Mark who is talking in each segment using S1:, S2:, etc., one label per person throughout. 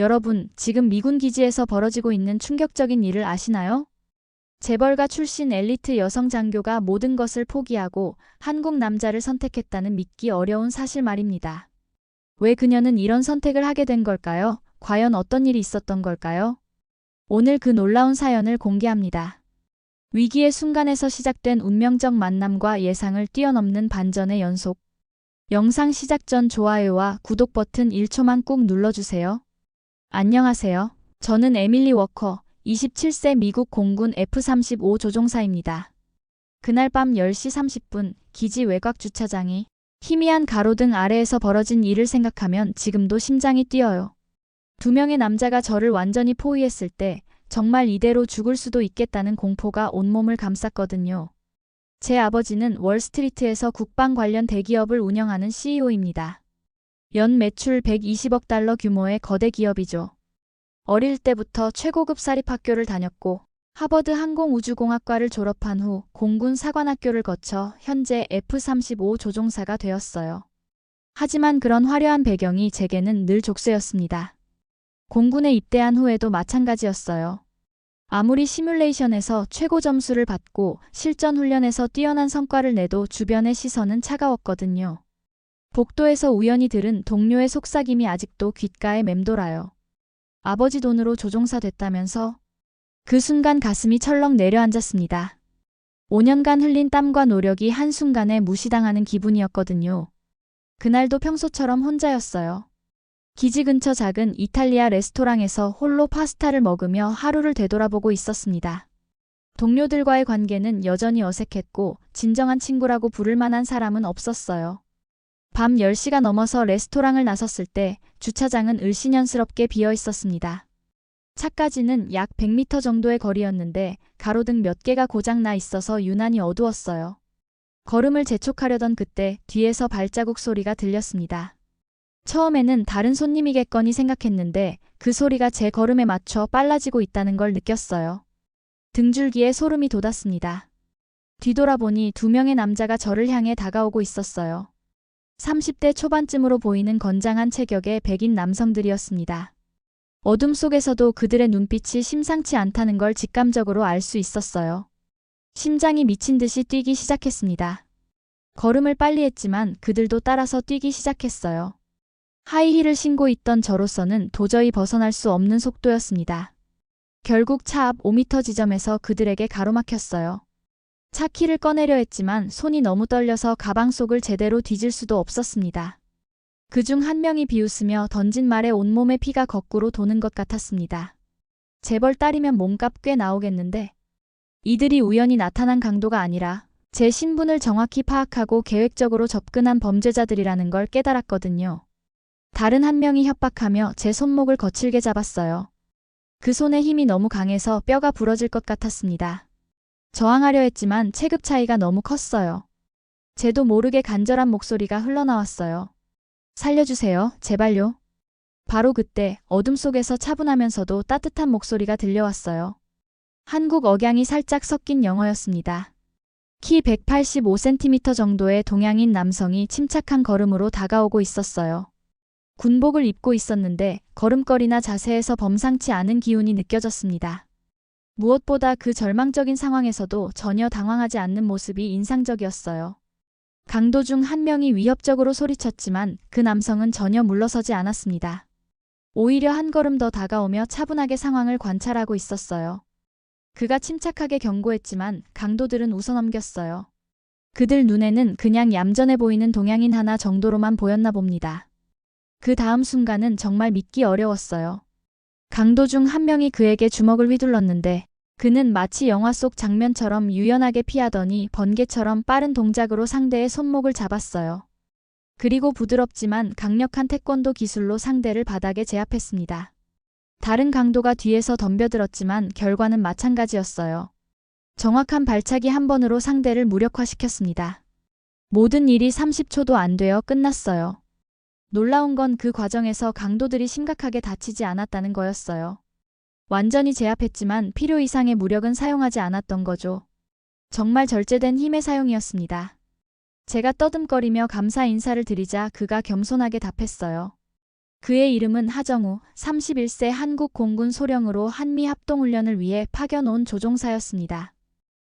S1: 여러분, 지금 미군 기지에서 벌어지고 있는 충격적인 일을 아시나요? 재벌가 출신 엘리트 여성 장교가 모든 것을 포기하고 한국 남자를 선택했다는 믿기 어려운 사실 말입니다. 왜 그녀는 이런 선택을 하게 된 걸까요? 과연 어떤 일이 있었던 걸까요? 오늘 그 놀라운 사연을 공개합니다. 위기의 순간에서 시작된 운명적 만남과 예상을 뛰어넘는 반전의 연속. 영상 시작 전 좋아요와 구독 버튼 1초만 꾹 눌러주세요. 안녕하세요. 저는 에밀리 워커, 27세 미국 공군 F-35 조종사입니다. 그날 밤 10시 30분 기지 외곽 주차장이 희미한 가로등 아래에서 벌어진 일을 생각하면 지금도 심장이 뛰어요. 두 명의 남자가 저를 완전히 포위했을 때 정말 이대로 죽을 수도 있겠다는 공포가 온몸을 감쌌거든요. 제 아버지는 월스트리트에서 국방 관련 대기업을 운영하는 CEO입니다. 연 매출 120억 달러 규모의 거대 기업이죠. 어릴 때부터 최고급 사립학교를 다녔고 하버드 항공우주공학과를 졸업한 후 공군 사관학교를 거쳐 현재 F-35 조종사가 되었어요. 하지만 그런 화려한 배경이 제게는 늘 족쇄였습니다. 공군에 입대한 후에도 마찬가지였어요. 아무리 시뮬레이션에서 최고 점수를 받고 실전 훈련에서 뛰어난 성과를 내도 주변의 시선은 차가웠거든요. 복도에서 우연히 들은 동료의 속삭임이 아직도 귓가에 맴돌아요. 아버지 돈으로 조종사 됐다면서? 그 순간 가슴이 철렁 내려앉았습니다. 5년간 흘린 땀과 노력이 한순간에 무시당하는 기분이었거든요. 그날도 평소처럼 혼자였어요. 기지 근처 작은 이탈리아 레스토랑에서 홀로 파스타를 먹으며 하루를 되돌아보고 있었습니다. 동료들과의 관계는 여전히 어색했고 진정한 친구라고 부를 만한 사람은 없었어요. 밤 10시가 넘어서 레스토랑을 나섰을 때 주차장은 을씨년스럽게 비어 있었습니다. 차까지는 약 100m 정도의 거리였는데 가로등 몇 개가 고장 나 있어서 유난히 어두웠어요. 걸음을 재촉하려던 그때 뒤에서 발자국 소리가 들렸습니다. 처음에는 다른 손님이겠거니 생각했는데 그 소리가 제 걸음에 맞춰 빨라지고 있다는 걸 느꼈어요. 등줄기에 소름이 돋았습니다. 뒤돌아보니 두 명의 남자가 저를 향해 다가오고 있었어요. 30대 초반쯤으로 보이는 건장한 체격의 백인 남성들이었습니다. 어둠 속에서도 그들의 눈빛이 심상치 않다는 걸 직감적으로 알 수 있었어요. 심장이 미친 듯이 뛰기 시작했습니다. 걸음을 빨리 했지만 그들도 따라서 뛰기 시작했어요. 하이힐을 신고 있던 저로서는 도저히 벗어날 수 없는 속도였습니다. 결국 차 앞 5m 지점에서 그들에게 가로막혔어요. 차 키를 꺼내려 했지만 손이 너무 떨려서 가방 속을 제대로 뒤질 수도 없었습니다. 그중 한 명이 비웃으며 던진 말에 온몸에 피가 거꾸로 도는 것 같았습니다. 재벌 딸이면 몸값 꽤 나오겠는데 이들이 우연히 나타난 강도가 아니라 제 신분을 정확히 파악하고 계획적으로 접근한 범죄자들이라는 걸 깨달았거든요. 다른 한 명이 협박하며 제 손목을 거칠게 잡았어요. 그 손의 힘이 너무 강해서 뼈가 부러질 것 같았습니다. 저항하려 했지만 체급 차이가 너무 컸어요. 제도 모르게 간절한 목소리가 흘러나왔어요. 살려주세요, 제발요. 바로 그때 어둠 속에서 차분하면서도 따뜻한 목소리가 들려왔어요. 한국 억양이 살짝 섞인 영어였습니다. 키 185cm 정도의 동양인 남성이 침착한 걸음으로 다가오고 있었어요. 군복을 입고 있었는데 걸음걸이나 자세에서 범상치 않은 기운이 느껴졌습니다. 무엇보다 그 절망적인 상황에서도 전혀 당황하지 않는 모습이 인상적이었어요. 강도 중 한 명이 위협적으로 소리쳤지만 그 남성은 전혀 물러서지 않았습니다. 오히려 한 걸음 더 다가오며 차분하게 상황을 관찰하고 있었어요. 그가 침착하게 경고했지만 강도들은 웃어넘겼어요. 그들 눈에는 그냥 얌전해 보이는 동양인 하나 정도로만 보였나 봅니다. 그 다음 순간은 정말 믿기 어려웠어요. 강도 중 한 명이 그에게 주먹을 휘둘렀는데 그는 마치 영화 속 장면처럼 유연하게 피하더니 번개처럼 빠른 동작으로 상대의 손목을 잡았어요. 그리고 부드럽지만 강력한 태권도 기술로 상대를 바닥에 제압했습니다. 다른 강도가 뒤에서 덤벼들었지만 결과는 마찬가지였어요. 정확한 발차기 한 번으로 상대를 무력화시켰습니다. 모든 일이 30초도 안 되어 끝났어요. 놀라운 건 그 과정에서 강도들이 심각하게 다치지 않았다는 거였어요. 완전히 제압했지만 필요 이상의 무력은 사용하지 않았던 거죠. 정말 절제된 힘의 사용이었습니다. 제가 떠듬거리며 감사 인사를 드리자 그가 겸손하게 답했어요. 그의 이름은 하정우, 31세 한국 공군 소령으로 한미 합동훈련을 위해 파견 온 조종사였습니다.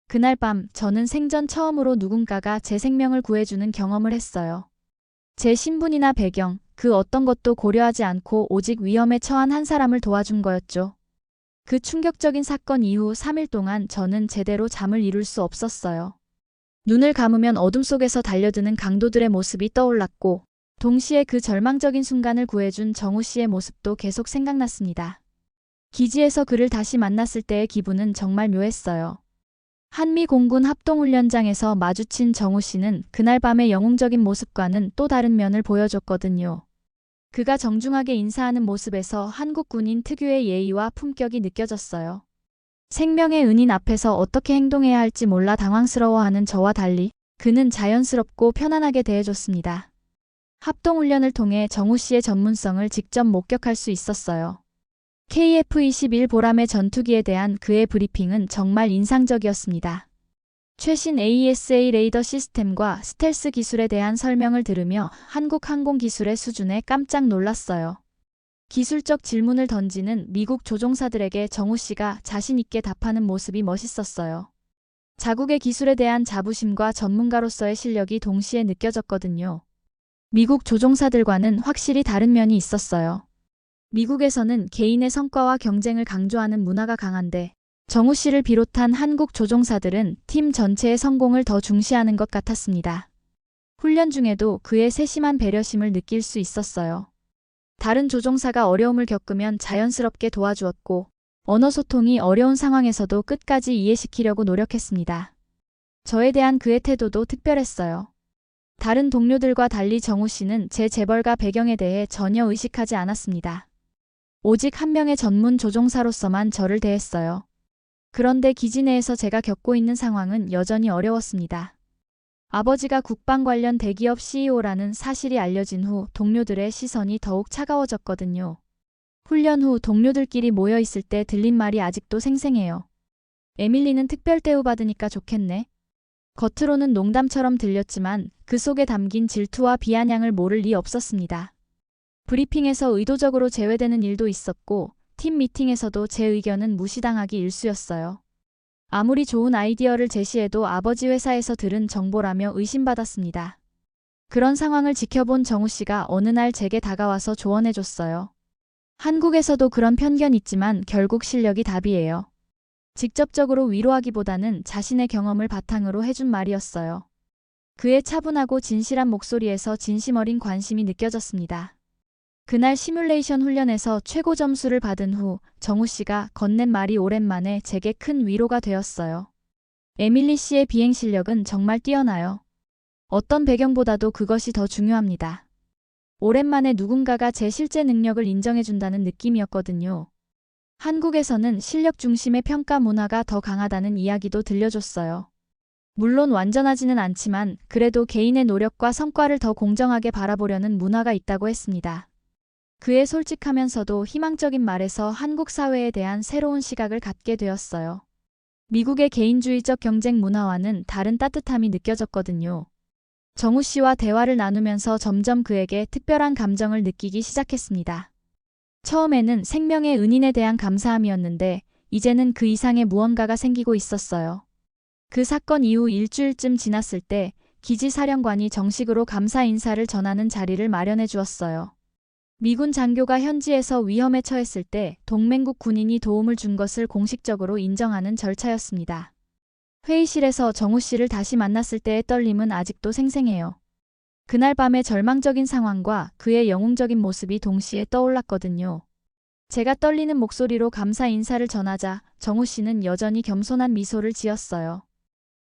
S1: 그날 밤 저는 생전 처음으로 누군가가 제 생명을 구해주는 경험을 했어요. 제 신분이나 배경, 그 어떤 것도 고려하지 않고 오직 위험에 처한 한 사람을 도와준 거였죠. 그 충격적인 사건 이후 3일 동안 저는 제대로 잠을 이룰 수 없었어요. 눈을 감으면 어둠 속에서 달려드는 강도들의 모습이 떠올랐고, 동시에 그 절망적인 순간을 구해준 정우 씨의 모습도 계속 생각났습니다. 기지에서 그를 다시 만났을 때의 기분은 정말 묘했어요. 한미 공군 합동훈련장에서 마주친 정우 씨는 그날 밤의 영웅적인 모습과는 또 다른 면을 보여줬거든요. 그가 정중하게 인사하는 모습에서 한국 군인 특유의 예의와 품격이 느껴졌어요. 생명의 은인 앞에서 어떻게 행동해야 할지 몰라 당황스러워하는 저와 달리 그는 자연스럽고 편안하게 대해줬습니다. 합동훈련을 통해 정우 씨의 전문성을 직접 목격할 수 있었어요. KF-21 보람의 전투기에 대한 그의 브리핑은 정말 인상적이었습니다. 최신 AESA 레이더 시스템과 스텔스 기술에 대한 설명을 들으며 한국 항공 기술의 수준에 깜짝 놀랐어요. 기술적 질문을 던지는 미국 조종사들에게 정우 씨가 자신 있게 답하는 모습이 멋있었어요. 자국의 기술에 대한 자부심과 전문가로서의 실력이 동시에 느껴졌거든요. 미국 조종사들과는 확실히 다른 면이 있었어요. 미국에서는 개인의 성과와 경쟁을 강조하는 문화가 강한데 정우 씨를 비롯한 한국 조종사들은 팀 전체의 성공을 더 중시하는 것 같았습니다. 훈련 중에도 그의 세심한 배려심을 느낄 수 있었어요. 다른 조종사가 어려움을 겪으면 자연스럽게 도와주었고 언어 소통이 어려운 상황에서도 끝까지 이해시키려고 노력했습니다. 저에 대한 그의 태도도 특별했어요. 다른 동료들과 달리 정우 씨는 제 재벌가 배경에 대해 전혀 의식하지 않았습니다. 오직 한 명의 전문 조종사로서만 저를 대했어요. 그런데 기지 내에서 제가 겪고 있는 상황은 여전히 어려웠습니다. 아버지가 국방 관련 대기업 CEO라는 사실이 알려진 후 동료들의 시선이 더욱 차가워졌거든요. 훈련 후 동료들끼리 모여 있을 때 들린 말이 아직도 생생해요. 에밀리는 특별 대우받으니까 좋겠네. 겉으로는 농담처럼 들렸지만 그 속에 담긴 질투와 비아냥을 모를 리 없었습니다. 브리핑에서 의도적으로 제외되는 일도 있었고 팀 미팅에서도 제 의견은 무시당하기 일쑤였어요. 아무리 좋은 아이디어를 제시해도 아버지 회사에서 들은 정보라며 의심받았습니다. 그런 상황을 지켜본 정우 씨가 어느 날 제게 다가와서 조언해줬어요. 한국에서도 그런 편견 있지만 결국 실력이 답이에요. 직접적으로 위로하기보다는 자신의 경험을 바탕으로 해준 말이었어요. 그의 차분하고 진실한 목소리에서 진심 어린 관심이 느껴졌습니다. 그날 시뮬레이션 훈련에서 최고 점수를 받은 후 정우 씨가 건넨 말이 오랜만에 제게 큰 위로가 되었어요. 에밀리 씨의 비행 실력은 정말 뛰어나요. 어떤 배경보다도 그것이 더 중요합니다. 오랜만에 누군가가 제 실제 능력을 인정해준다는 느낌이었거든요. 한국에서는 실력 중심의 평가 문화가 더 강하다는 이야기도 들려줬어요. 물론 완전하지는 않지만 그래도 개인의 노력과 성과를 더 공정하게 바라보려는 문화가 있다고 했습니다. 그의 솔직하면서도 희망적인 말에서 한국 사회에 대한 새로운 시각을 갖게 되었어요. 미국의 개인주의적 경쟁 문화와는 다른 따뜻함이 느껴졌거든요. 정우 씨와 대화를 나누면서 점점 그에게 특별한 감정을 느끼기 시작했습니다. 처음에는 생명의 은인에 대한 감사함이었는데 이제는 그 이상의 무언가가 생기고 있었어요. 그 사건 이후 일주일쯤 지났을 때 기지 사령관이 정식으로 감사 인사를 전하는 자리를 마련해 주었어요. 미군 장교가 현지에서 위험에 처했을 때 동맹국 군인이 도움을 준 것을 공식적으로 인정하는 절차였습니다. 회의실에서 정우 씨를 다시 만났을 때의 떨림은 아직도 생생해요. 그날 밤의 절망적인 상황과 그의 영웅적인 모습이 동시에 떠올랐거든요. 제가 떨리는 목소리로 감사 인사를 전하자 정우 씨는 여전히 겸손한 미소를 지었어요.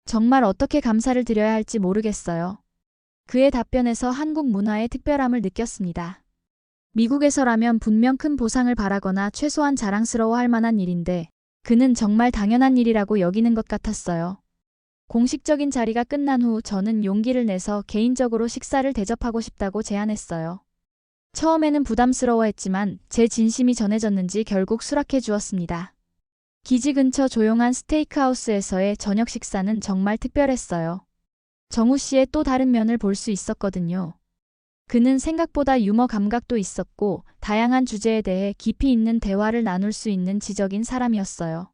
S1: 정말 어떻게 감사를 드려야 할지 모르겠어요. 그의 답변에서 한국 문화의 특별함을 느꼈습니다. 미국에서라면 분명 큰 보상을 바라거나 최소한 자랑스러워할 만한 일인데 그는 정말 당연한 일이라고 여기는 것 같았어요. 공식적인 자리가 끝난 후 저는 용기를 내서 개인적으로 식사를 대접하고 싶다고 제안했어요. 처음에는 부담스러워했지만 제 진심이 전해졌는지 결국 수락해 주었습니다. 기지 근처 조용한 스테이크하우스에서의 저녁 식사는 정말 특별했어요. 정우 씨의 또 다른 면을 볼 수 있었거든요. 그는 생각보다 유머 감각도 있었고 다양한 주제에 대해 깊이 있는 대화를 나눌 수 있는 지적인 사람이었어요.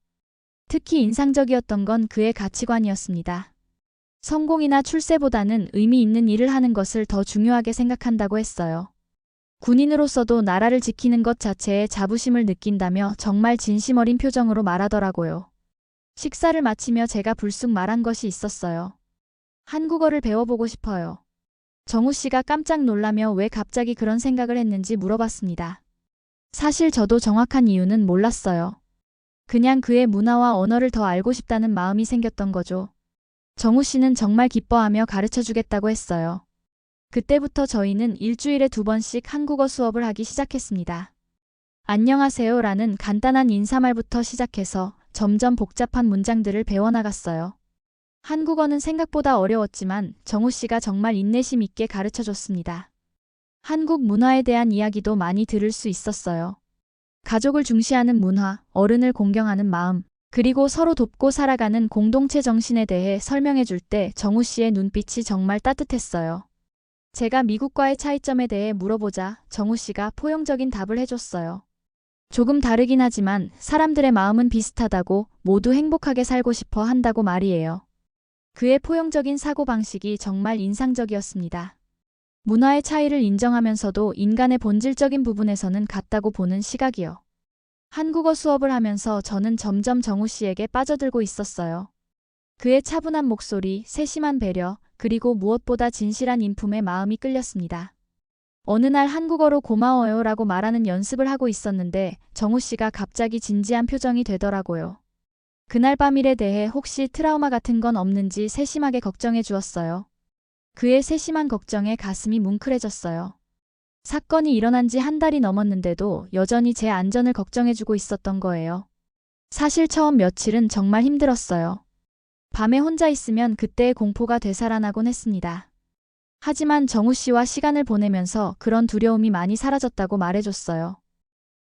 S1: 특히 인상적이었던 건 그의 가치관이었습니다. 성공이나 출세보다는 의미 있는 일을 하는 것을 더 중요하게 생각한다고 했어요. 군인으로서도 나라를 지키는 것 자체에 자부심을 느낀다며 정말 진심 어린 표정으로 말하더라고요. 식사를 마치며 제가 불쑥 말한 것이 있었어요. 한국어를 배워보고 싶어요. 정우 씨가 깜짝 놀라며 왜 갑자기 그런 생각을 했는지 물어봤습니다. 사실 저도 정확한 이유는 몰랐어요. 그냥 그의 문화와 언어를 더 알고 싶다는 마음이 생겼던 거죠. 정우 씨는 정말 기뻐하며 가르쳐 주겠다고 했어요. 그때부터 저희는 일주일에 두 번씩 한국어 수업을 하기 시작했습니다. 안녕하세요 라는 간단한 인사말부터 시작해서 점점 복잡한 문장들을 배워나갔어요. 한국어는 생각보다 어려웠지만 정우 씨가 정말 인내심 있게 가르쳐 줬습니다. 한국 문화에 대한 이야기도 많이 들을 수 있었어요. 가족을 중시하는 문화, 어른을 공경하는 마음, 그리고 서로 돕고 살아가는 공동체 정신에 대해 설명해 줄 때 정우 씨의 눈빛이 정말 따뜻했어요. 제가 미국과의 차이점에 대해 물어보자 정우 씨가 포용적인 답을 해줬어요. 조금 다르긴 하지만 사람들의 마음은 비슷하다고 모두 행복하게 살고 싶어 한다고 말이에요. 그의 포용적인 사고방식이 정말 인상적이었습니다. 문화의 차이를 인정하면서도 인간의 본질적인 부분에서는 같다고 보는 시각이요. 한국어 수업을 하면서 저는 점점 정우 씨에게 빠져들고 있었어요. 그의 차분한 목소리, 세심한 배려, 그리고 무엇보다 진실한 인품에 마음이 끌렸습니다. 어느 날 한국어로 고마워요 라고 말하는 연습을 하고 있었는데 정우 씨가 갑자기 진지한 표정이 되더라고요. 그날 밤 일에 대해 혹시 트라우마 같은 건 없는지 세심하게 걱정해 주었어요. 그의 세심한 걱정에 가슴이 뭉클해졌어요. 사건이 일어난 지 한 달이 넘었는데도 여전히 제 안전을 걱정해 주고 있었던 거예요. 사실 처음 며칠은 정말 힘들었어요. 밤에 혼자 있으면 그때의 공포가 되살아나곤 했습니다. 하지만 정우 씨와 시간을 보내면서 그런 두려움이 많이 사라졌다고 말해줬어요.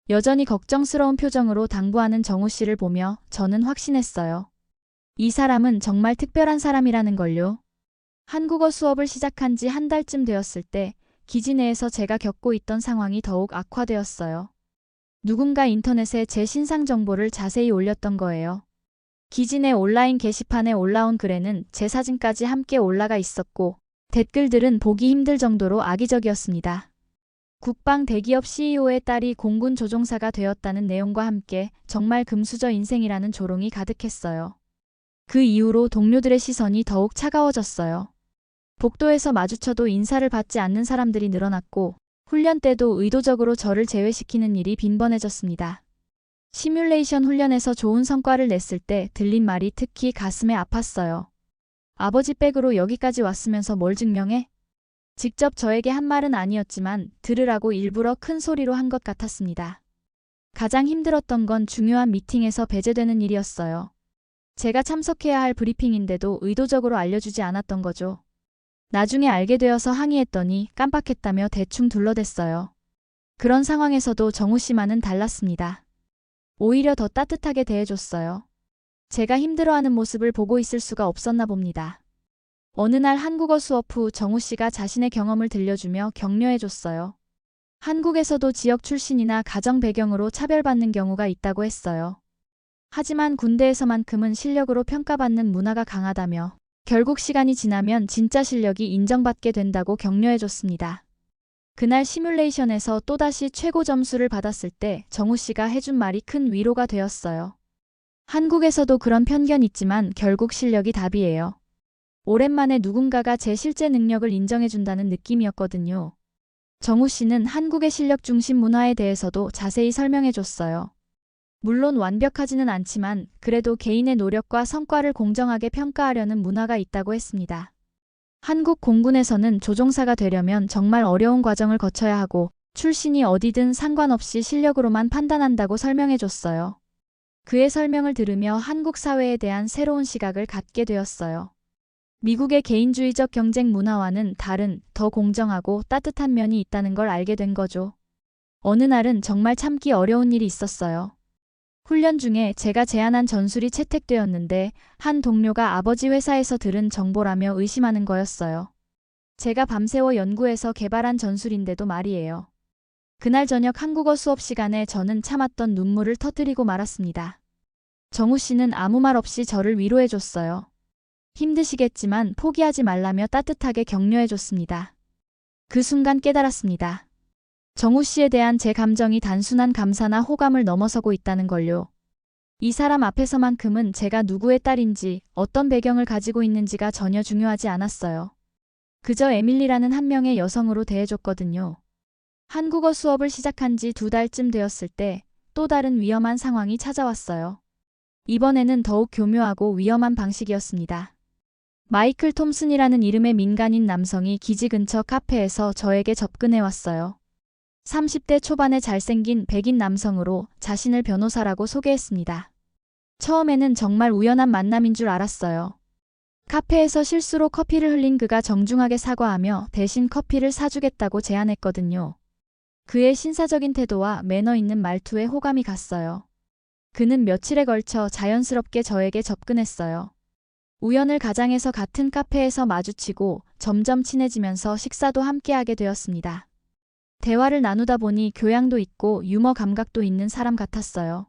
S1: 여전히 걱정스러운 표정으로 당부하는 정우 씨를 보며 저는 확신했어요. 이 사람은 정말 특별한 사람이라는 걸요. 한국어 수업을 시작한 지 한 달쯤 되었을 때 기지 내에서 제가 겪고 있던 상황이 더욱 악화되었어요. 누군가 인터넷에 제 신상 정보를 자세히 올렸던 거예요. 기지 내 온라인 게시판에 올라온 글에는 제 사진까지 함께 올라가 있었고 댓글들은 보기 힘들 정도로 악의적이었습니다. 국방 대기업 CEO의 딸이 공군 조종사가 되었다는 내용과 함께 정말 금수저 인생이라는 조롱이 가득했어요. 그 이후로 동료들의 시선이 더욱 차가워졌어요. 복도에서 마주쳐도 인사를 받지 않는 사람들이 늘어났고 훈련 때도 의도적으로 저를 제외시키는 일이 빈번해졌습니다. 시뮬레이션 훈련에서 좋은 성과를 냈을 때 들린 말이 특히 가슴에 아팠어요. 아버지 백으로 여기까지 왔으면서 뭘 증명해? 직접 저에게 한 말은 아니었지만 들으라고 일부러 큰 소리로 한 것 같았습니다. 가장 힘들었던 건 중요한 미팅에서 배제되는 일이었어요. 제가 참석해야 할 브리핑인데도 의도적으로 알려주지 않았던 거죠. 나중에 알게 되어서 항의했더니 깜빡했다며 대충 둘러댔어요. 그런 상황에서도 정우 씨만은 달랐습니다. 오히려 더 따뜻하게 대해줬어요. 제가 힘들어하는 모습을 보고 있을 수가 없었나 봅니다. 어느 날 한국어 수업 후 정우 씨가 자신의 경험을 들려주며 격려해줬어요. 한국에서도 지역 출신이나 가정 배경으로 차별받는 경우가 있다고 했어요. 하지만 군대에서만큼은 실력으로 평가받는 문화가 강하다며 결국 시간이 지나면 진짜 실력이 인정받게 된다고 격려해줬습니다. 그날 시뮬레이션에서 또다시 최고 점수를 받았을 때 정우 씨가 해준 말이 큰 위로가 되었어요. 한국에서도 그런 편견 있지만 결국 실력이 답이에요. 오랜만에 누군가가 제 실제 능력을 인정해준다는 느낌이었거든요. 정우 씨는 한국의 실력 중심 문화에 대해서도 자세히 설명해줬어요. 물론 완벽하지는 않지만 그래도 개인의 노력과 성과를 공정하게 평가하려는 문화가 있다고 했습니다. 한국 공군에서는 조종사가 되려면 정말 어려운 과정을 거쳐야 하고 출신이 어디든 상관없이 실력으로만 판단한다고 설명해줬어요. 그의 설명을 들으며 한국 사회에 대한 새로운 시각을 갖게 되었어요. 미국의 개인주의적 경쟁 문화와는 다른 더 공정하고 따뜻한 면이 있다는 걸 알게 된 거죠. 어느 날은 정말 참기 어려운 일이 있었어요. 훈련 중에 제가 제안한 전술이 채택되었는데 한 동료가 아버지 회사에서 들은 정보라며 의심하는 거였어요. 제가 밤새워 연구해서 개발한 전술인데도 말이에요. 그날 저녁 한국어 수업 시간에 저는 참았던 눈물을 터뜨리고 말았습니다. 정우 씨는 아무 말 없이 저를 위로해 줬어요. 힘드시겠지만 포기하지 말라며 따뜻하게 격려해 줬습니다. 그 순간 깨달았습니다. 정우 씨에 대한 제 감정이 단순한 감사나 호감을 넘어서고 있다는 걸요. 이 사람 앞에서만큼은 제가 누구의 딸인지 어떤 배경을 가지고 있는지가 전혀 중요하지 않았어요. 그저 에밀리라는 한 명의 여성으로 대해줬거든요. 한국어 수업을 시작한 지 두 달쯤 되었을 때 또 다른 위험한 상황이 찾아왔어요. 이번에는 더욱 교묘하고 위험한 방식이었습니다. 마이클 톰슨이라는 이름의 민간인 남성이 기지 근처 카페에서 저에게 접근해 왔어요. 30대 초반의 잘생긴 백인 남성으로 자신을 변호사라고 소개했습니다. 처음에는 정말 우연한 만남인 줄 알았어요. 카페에서 실수로 커피를 흘린 그가 정중하게 사과하며 대신 커피를 사주겠다고 제안했거든요. 그의 신사적인 태도와 매너 있는 말투에 호감이 갔어요. 그는 며칠에 걸쳐 자연스럽게 저에게 접근했어요. 우연을 가장해서 같은 카페에서 마주치고 점점 친해지면서 식사도 함께하게 되었습니다. 대화를 나누다 보니 교양도 있고 유머 감각도 있는 사람 같았어요.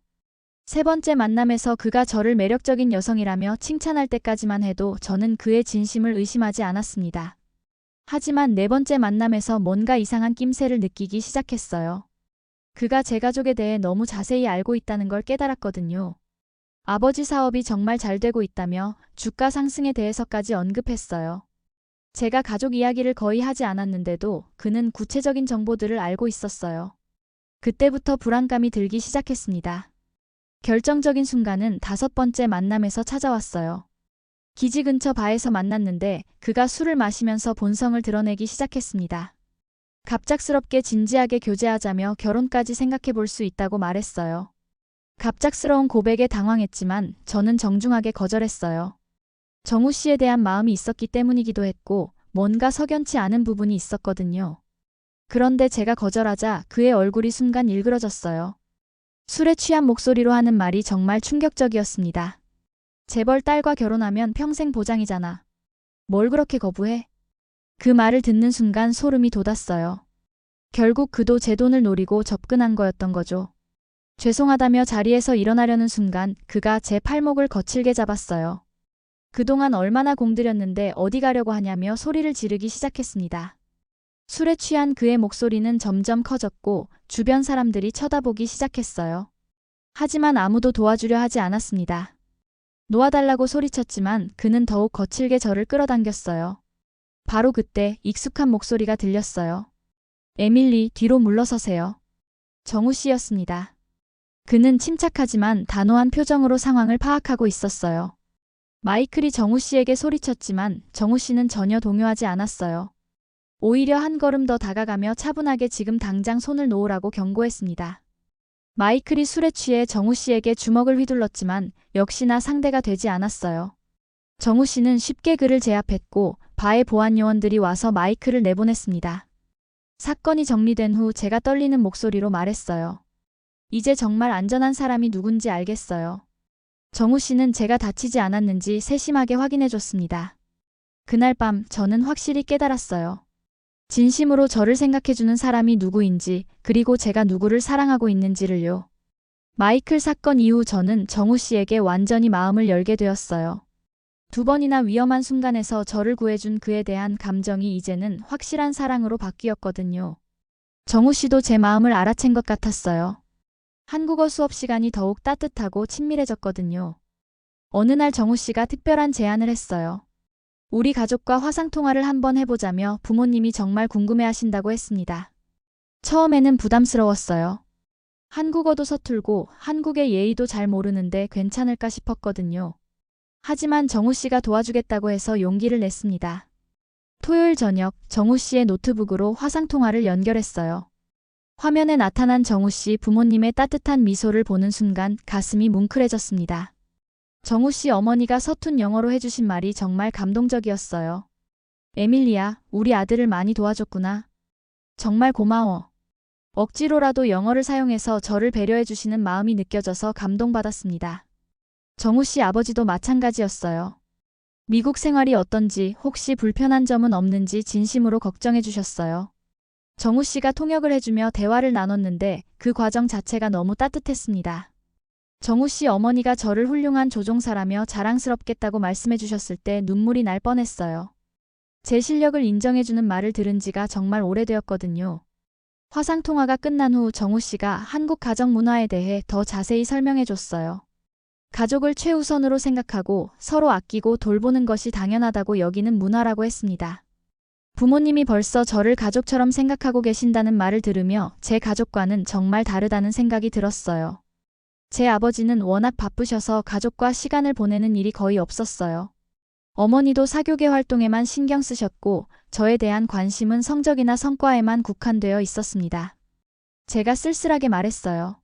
S1: 세 번째 만남에서 그가 저를 매력적인 여성이라며 칭찬할 때까지만 해도 저는 그의 진심을 의심하지 않았습니다. 하지만 네 번째 만남에서 뭔가 이상한 낌새를 느끼기 시작했어요. 그가 제 가족에 대해 너무 자세히 알고 있다는 걸 깨달았거든요. 아버지 사업이 정말 잘 되고 있다며 주가 상승에 대해서까지 언급했어요. 제가 가족 이야기를 거의 하지 않았는데도 그는 구체적인 정보들을 알고 있었어요. 그때부터 불안감이 들기 시작했습니다. 결정적인 순간은 다섯 번째 만남에서 찾아왔어요. 기지 근처 바에서 만났는데 그가 술을 마시면서 본성을 드러내기 시작했습니다. 갑작스럽게 진지하게 교제하자며 결혼까지 생각해 볼 수 있다고 말했어요. 갑작스러운 고백에 당황했지만 저는 정중하게 거절했어요. 정우 씨에 대한 마음이 있었기 때문이기도 했고 뭔가 석연치 않은 부분이 있었거든요. 그런데 제가 거절하자 그의 얼굴이 순간 일그러졌어요. 술에 취한 목소리로 하는 말이 정말 충격적이었습니다. 재벌 딸과 결혼하면 평생 보장이잖아. 뭘 그렇게 거부해? 그 말을 듣는 순간 소름이 돋았어요. 결국 그도 제 돈을 노리고 접근한 거였던 거죠. 죄송하다며 자리에서 일어나려는 순간 그가 제 팔목을 거칠게 잡았어요. 그동안 얼마나 공들였는데 어디 가려고 하냐며 소리를 지르기 시작했습니다. 술에 취한 그의 목소리는 점점 커졌고 주변 사람들이 쳐다보기 시작했어요. 하지만 아무도 도와주려 하지 않았습니다. 놓아달라고 소리쳤지만 그는 더욱 거칠게 저를 끌어당겼어요. 바로 그때 익숙한 목소리가 들렸어요. 에밀리 뒤로 물러서세요. 정우 씨였습니다. 그는 침착하지만 단호한 표정으로 상황을 파악하고 있었어요. 마이클이 정우 씨에게 소리쳤지만 정우 씨는 전혀 동요하지 않았어요. 오히려 한 걸음 더 다가가며 차분하게 지금 당장 손을 놓으라고 경고했습니다. 마이클이 술에 취해 정우 씨에게 주먹을 휘둘렀지만 역시나 상대가 되지 않았어요. 정우 씨는 쉽게 그를 제압했고 바의 보안 요원들이 와서 마이클을 내보냈습니다. 사건이 정리된 후 제가 떨리는 목소리로 말했어요. 이제 정말 안전한 사람이 누군지 알겠어요. 정우 씨는 제가 다치지 않았는지 세심하게 확인해 줬습니다. 그날 밤 저는 확실히 깨달았어요. 진심으로 저를 생각해주는 사람이 누구인지, 그리고 제가 누구를 사랑하고 있는지를요. 마이클 사건 이후 저는 정우 씨에게 완전히 마음을 열게 되었어요. 두 번이나 위험한 순간에서 저를 구해준 그에 대한 감정이 이제는 확실한 사랑으로 바뀌었거든요. 정우 씨도 제 마음을 알아챈 것 같았어요. 한국어 수업 시간이 더욱 따뜻하고 친밀해졌거든요. 어느 날 정우 씨가 특별한 제안을 했어요. 우리 가족과 화상통화를 한번 해보자며 부모님이 정말 궁금해 하신다고 했습니다. 처음에는 부담스러웠어요. 한국어도 서툴고 한국의 예의도 잘 모르는데 괜찮을까 싶었거든요. 하지만 정우 씨가 도와주겠다고 해서 용기를 냈습니다. 토요일 저녁 정우 씨의 노트북으로 화상통화를 연결했어요. 화면에 나타난 정우 씨 부모님의 따뜻한 미소를 보는 순간 가슴이 뭉클해졌습니다. 정우 씨 어머니가 서툰 영어로 해주신 말이 정말 감동적이었어요. 에밀리야, 우리 아들을 많이 도와줬구나. 정말 고마워. 억지로라도 영어를 사용해서 저를 배려해주시는 마음이 느껴져서 감동받았습니다. 정우 씨 아버지도 마찬가지였어요. 미국 생활이 어떤지 혹시 불편한 점은 없는지 진심으로 걱정해 주셨어요. 정우 씨가 통역을 해주며 대화를 나눴는데 그 과정 자체가 너무 따뜻했습니다. 정우 씨 어머니가 저를 훌륭한 조종사라며 자랑스럽겠다고 말씀해 주셨을 때 눈물이 날 뻔했어요. 제 실력을 인정해주는 말을 들은 지가 정말 오래되었거든요. 화상통화가 끝난 후 정우 씨가 한국 가정 문화에 대해 더 자세히 설명해 줬어요. 가족을 최우선으로 생각하고 서로 아끼고 돌보는 것이 당연하다고 여기는 문화라고 했습니다. 부모님이 벌써 저를 가족처럼 생각하고 계신다는 말을 들으며 제 가족과는 정말 다르다는 생각이 들었어요. 제 아버지는 워낙 바쁘셔서 가족과 시간을 보내는 일이 거의 없었어요. 어머니도 사교계 활동에만 신경 쓰셨고 저에 대한 관심은 성적이나 성과에만 국한되어 있었습니다. 제가 쓸쓸하게 말했어요.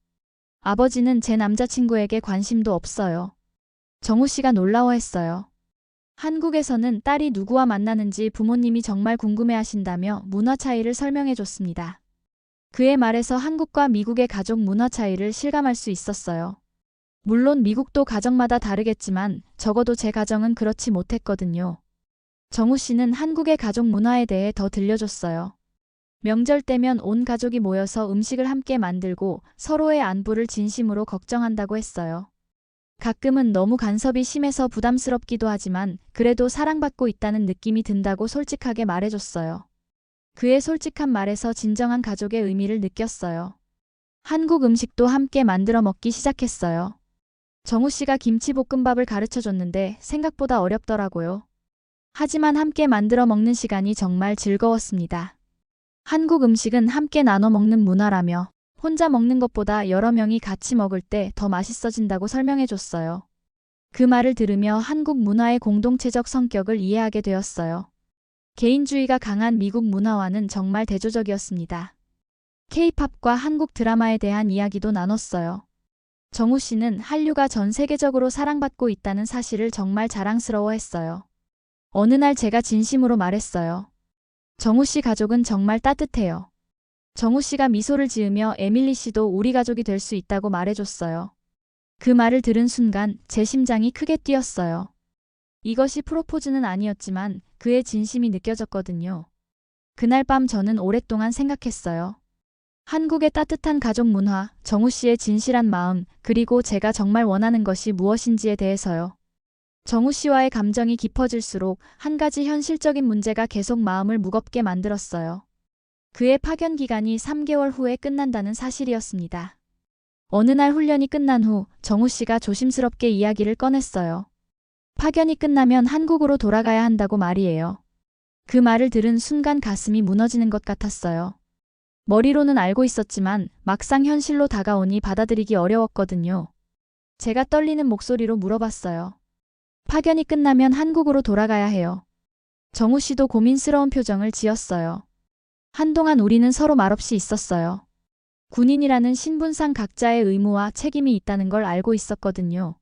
S1: 아버지는 제 남자친구에게 관심도 없어요. 정우 씨가 놀라워했어요. 한국에서는 딸이 누구와 만나는지 부모님이 정말 궁금해 하신다며 문화 차이를 설명해 줬습니다. 그의 말에서 한국과 미국의 가족 문화 차이를 실감할 수 있었어요. 물론 미국도 가정마다 다르겠지만 적어도 제 가정은 그렇지 못했거든요. 정우 씨는 한국의 가족 문화에 대해 더 들려줬어요. 명절 때면 온 가족이 모여서 음식을 함께 만들고 서로의 안부를 진심으로 걱정한다고 했어요. 가끔은 너무 간섭이 심해서 부담스럽기도 하지만 그래도 사랑받고 있다는 느낌이 든다고 솔직하게 말해줬어요. 그의 솔직한 말에서 진정한 가족의 의미를 느꼈어요. 한국 음식도 함께 만들어 먹기 시작했어요. 정우 씨가 김치볶음밥을 가르쳐 줬는데 생각보다 어렵더라고요. 하지만 함께 만들어 먹는 시간이 정말 즐거웠습니다. 한국 음식은 함께 나눠 먹는 문화라며 혼자 먹는 것보다 여러 명이 같이 먹을 때 더 맛있어진다고 설명해 줬어요. 그 말을 들으며 한국 문화의 공동체적 성격을 이해하게 되었어요. 개인주의가 강한 미국 문화와는 정말 대조적이었습니다. K-팝과 한국 드라마에 대한 이야기도 나눴어요. 정우 씨는 한류가 전 세계적으로 사랑받고 있다는 사실을 정말 자랑스러워했어요. 어느 날 제가 진심으로 말했어요. 정우 씨 가족은 정말 따뜻해요. 정우 씨가 미소를 지으며 에밀리 씨도 우리 가족이 될 수 있다고 말해줬어요. 그 말을 들은 순간 제 심장이 크게 뛰었어요. 이것이 프로포즈는 아니었지만 그의 진심이 느껴졌거든요. 그날 밤 저는 오랫동안 생각했어요. 한국의 따뜻한 가족 문화, 정우 씨의 진실한 마음, 그리고 제가 정말 원하는 것이 무엇인지에 대해서요. 정우 씨와의 감정이 깊어질수록 한 가지 현실적인 문제가 계속 마음을 무겁게 만들었어요. 그의 파견 기간이 3개월 후에 끝난다는 사실이었습니다. 어느 날 훈련이 끝난 후 정우 씨가 조심스럽게 이야기를 꺼냈어요. 파견이 끝나면 한국으로 돌아가야 한다고 말이에요. 그 말을 들은 순간 가슴이 무너지는 것 같았어요. 머리로는 알고 있었지만 막상 현실로 다가오니 받아들이기 어려웠거든요. 제가 떨리는 목소리로 물어봤어요. 파견이 끝나면 한국으로 돌아가야 해요. 정우 씨도 고민스러운 표정을 지었어요. 한동안 우리는 서로 말없이 있었어요. 군인이라는 신분상 각자의 의무와 책임이 있다는 걸 알고 있었거든요.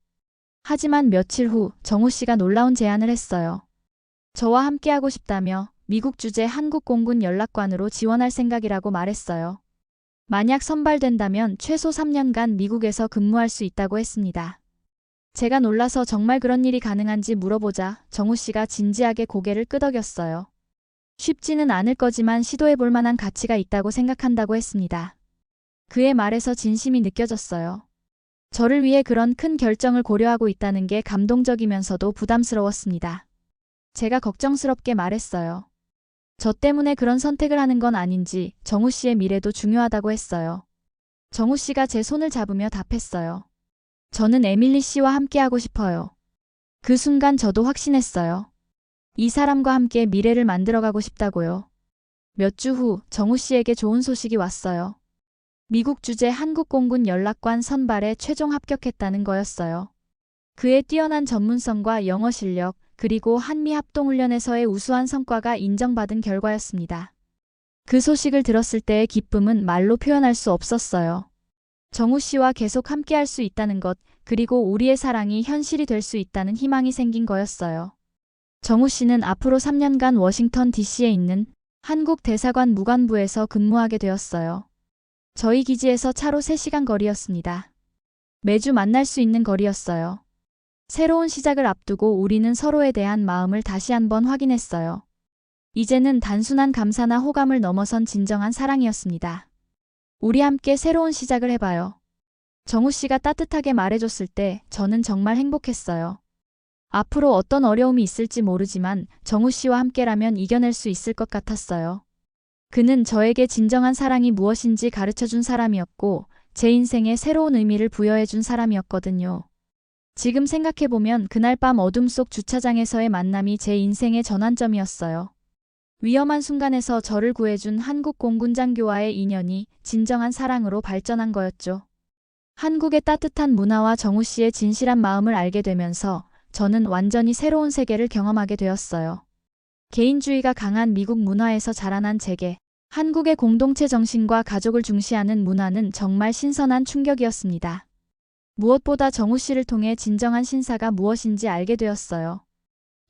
S1: 하지만 며칠 후 정우 씨가 놀라운 제안을 했어요. 저와 함께하고 싶다며 미국 주재 한국 공군 연락관으로 지원할 생각이라고 말했어요. 만약 선발된다면 최소 3년간 미국에서 근무할 수 있다고 했습니다. 제가 놀라서 정말 그런 일이 가능한지 물어보자 정우 씨가 진지하게 고개를 끄덕였어요. 쉽지는 않을 거지만 시도해 볼 만한 가치가 있다고 생각한다고 했습니다. 그의 말에서 진심이 느껴졌어요. 저를 위해 그런 큰 결정을 고려하고 있다는 게 감동적이면서도 부담스러웠습니다. 제가 걱정스럽게 말했어요. 저 때문에 그런 선택을 하는 건 아닌지 정우 씨의 미래도 중요하다고 했어요. 정우 씨가 제 손을 잡으며 답했어요. 저는 에밀리 씨와 함께하고 싶어요. 그 순간 저도 확신했어요. 이 사람과 함께 미래를 만들어가고 싶다고요. 몇 주 후 정우 씨에게 좋은 소식이 왔어요. 미국 주재 한국공군 연락관 선발에 최종 합격했다는 거였어요. 그의 뛰어난 전문성과 영어 실력, 그리고 한미 합동훈련에서의 우수한 성과가 인정받은 결과였습니다. 그 소식을 들었을 때의 기쁨은 말로 표현할 수 없었어요. 정우 씨와 계속 함께할 수 있다는 것, 그리고 우리의 사랑이 현실이 될 수 있다는 희망이 생긴 거였어요. 정우 씨는 앞으로 3년간 워싱턴 DC에 있는 한국 대사관 무관부에서 근무하게 되었어요. 저희 기지에서 차로 3시간 거리였습니다. 매주 만날 수 있는 거리였어요. 새로운 시작을 앞두고 우리는 서로에 대한 마음을 다시 한번 확인했어요. 이제는 단순한 감사나 호감을 넘어선 진정한 사랑이었습니다. 우리 함께 새로운 시작을 해봐요. 정우 씨가 따뜻하게 말해줬을 때 저는 정말 행복했어요. 앞으로 어떤 어려움이 있을지 모르지만 정우 씨와 함께라면 이겨낼 수 있을 것 같았어요. 그는 저에게 진정한 사랑이 무엇인지 가르쳐 준 사람이었고, 제 인생에 새로운 의미를 부여해 준 사람이었거든요. 지금 생각해보면 그날 밤 어둠 속 주차장에서의 만남이 제 인생의 전환점이었어요. 위험한 순간에서 저를 구해준 한국 공군장교와의 인연이 진정한 사랑으로 발전한 거였죠. 한국의 따뜻한 문화와 정우 씨의 진실한 마음을 알게 되면서 저는 완전히 새로운 세계를 경험하게 되었어요. 개인주의가 강한 미국 문화에서 자라난 제게 한국의 공동체 정신과 가족을 중시하는 문화는 정말 신선한 충격이었습니다. 무엇보다 정우 씨를 통해 진정한 신사가 무엇인지 알게 되었어요.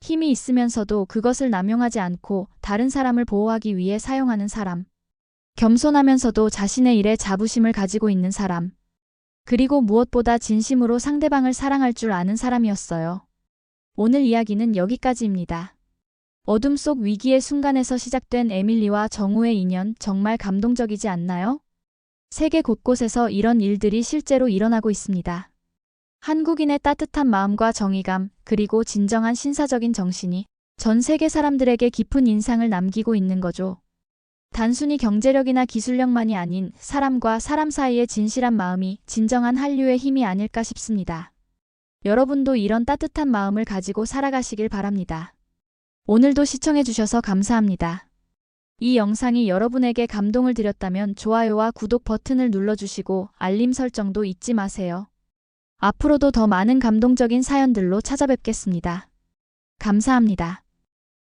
S1: 힘이 있으면서도 그것을 남용하지 않고 다른 사람을 보호하기 위해 사용하는 사람. 겸손하면서도 자신의 일에 자부심을 가지고 있는 사람. 그리고 무엇보다 진심으로 상대방을 사랑할 줄 아는 사람이었어요. 오늘 이야기는 여기까지입니다. 어둠 속 위기의 순간에서 시작된 에밀리와 정우의 인연 정말 감동적이지 않나요? 세계 곳곳에서 이런 일들이 실제로 일어나고 있습니다. 한국인의 따뜻한 마음과 정의감, 그리고 진정한 신사적인 정신이 전 세계 사람들에게 깊은 인상을 남기고 있는 거죠. 단순히 경제력이나 기술력만이 아닌 사람과 사람 사이의 진실한 마음이 진정한 한류의 힘이 아닐까 싶습니다. 여러분도 이런 따뜻한 마음을 가지고 살아가시길 바랍니다. 오늘도 시청해주셔서 감사합니다. 이 영상이 여러분에게 감동을 드렸다면 좋아요와 구독 버튼을 눌러주시고 알림 설정도 잊지 마세요. 앞으로도 더 많은 감동적인 사연들로 찾아뵙겠습니다. 감사합니다.